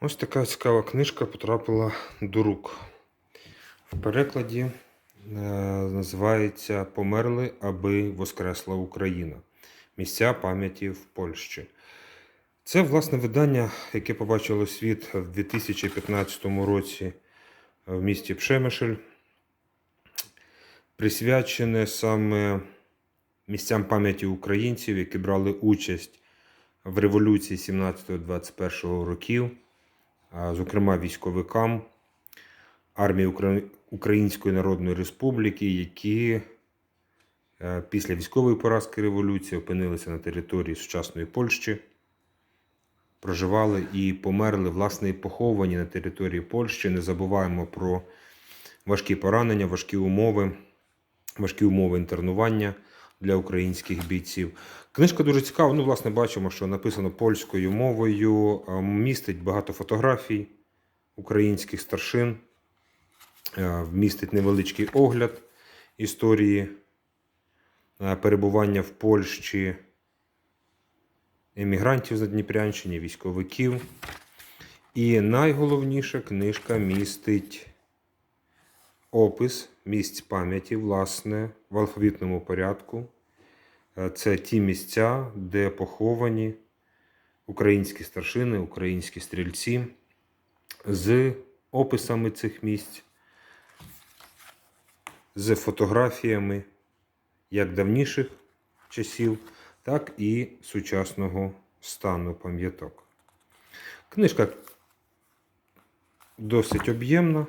Ось така цікава книжка потрапила до рук. В перекладі е, називається Померли, аби Воскресла Україна. Місця пам'яті в Польщі. Це власне видання, яке побачило світ в 2015 році в місті Пшемишель, присвячене саме місцям пам'яті українців, які брали участь в революції 17-21 років, зокрема військовикам армії Української Народної Республіки, які е, після військової поразки революції опинилися на території сучасної Польщі, проживали і померли, власне, поховані на території Польщі. Не забуваємо про важкі поранення, важкі умови, важкі умови інтернування для українських бійців. Книжка дуже цікава. Ну, власне, бачимо, що написано польською мовою, містить багато фотографій українських старшин, е, містить невеличкий огляд історії е, перебування в Польщі емігрантів з Надніпрянщини, військовиків. І найголовніше книжка містить опис місць пам'яті, власне, в алфавітному порядку. Е, Це ті місця, де поховані українські старшини, українські стрільці з описами цих місць, з фотографіями як давніших часів, так і сучасного стану пам'яток. Книжка досить об'ємна,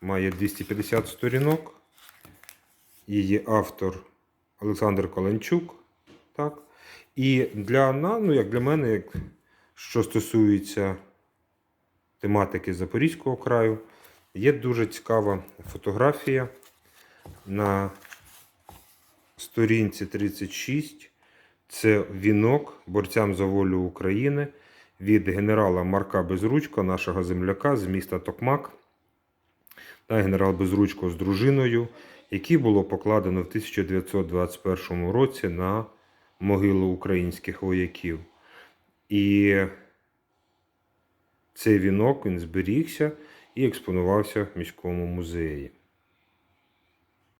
має 250 сторінок. Її автор Олександр Коленчук. Так? І для, на- ну, як для мене, як, що стосується тематики Запорізького краю, є дуже цікава фотографія на сторінці 36. Це вінок борцям за волю України від генерала Марка Безручко, нашого земляка з міста Токмак та генерал Безручко з дружиною, які було покладено в 1921 році на могилу українських вояків. І цей вінок він зберігся і експонувався в міському музеї.